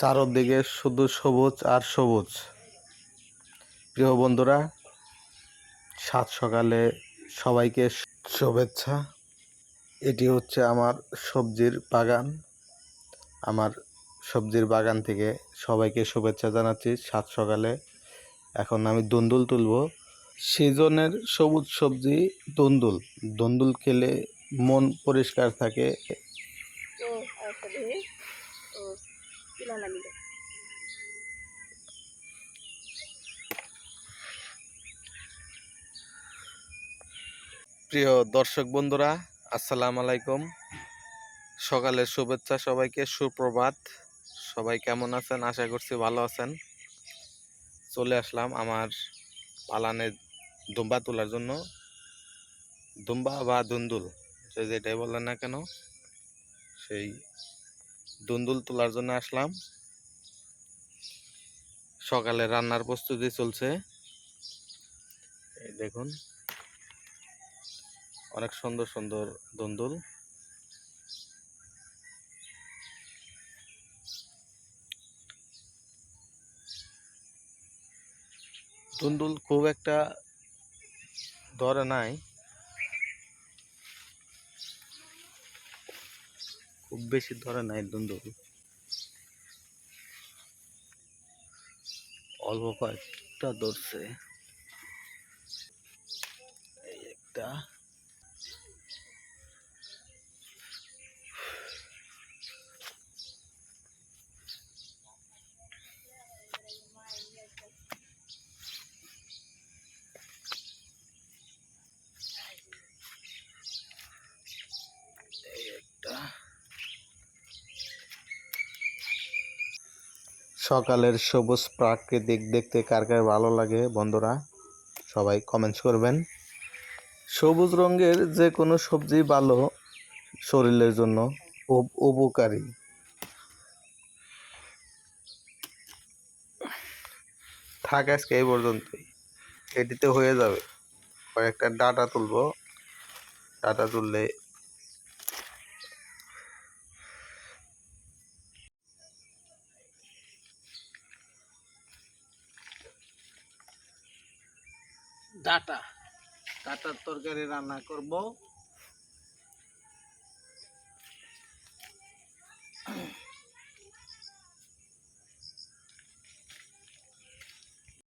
চারদিকে শুধু সবুজ আর সবুজ। প্রিয় বন্ধুরা, সাত সকালে সবাইকে শুভেচ্ছা। এটি হচ্ছে আমার সবজির বাগান। আমার সবজির বাগান থেকে সবাইকে শুভেচ্ছা জানাচ্ছি সাত সকালে। এখন আমি দন্দুল তুলব। সিজনের সবুজ সবজি দন্দুল। দন্দুল খেলে মন পরিষ্কার থাকে প্রিয় দর্শক বন্ধুরা, আসসালামু আলাইকুম। সকালের শুভেচ্ছা সবাইকে, সুপ্রভাত। সবাই কেমন আছেন? আশা করছি ভালো আছেন। চলে আসলাম আমার পালানে দুম্বা তোলার জন্য। দুম্বা বা দুন্দুল, যে যেটাই বললেন না কেন, সেই দুন্দুল তোলার জন্য আসলাম। সকালে রান্নার প্রস্তুতি চলছে। দেখুন অনেক সুন্দর সুন্দর দন্দুল। দুন্দুল খুব একটা ধরে নাই। খুব বেশি ধরে নাই দুন্দুল। অল্প কয়েকটা ধরছে। একটা। সকালের সবুজ প্রাকৃতিক দেখতে কার কার ভালো লাগে বন্ধুরা? সবাই কমেন্টস করবেন। সবুজ রঙের যে কোনো সবজি ভালো শরীরের জন্য উপকারী। থাক আজকে এই পর্যন্তই। এটিতে হয়ে যাবে। কয়েকটা ডাটা তুলবো। ডাটা তুললে ডাটা। ডাটার তরকারি রান্না করব।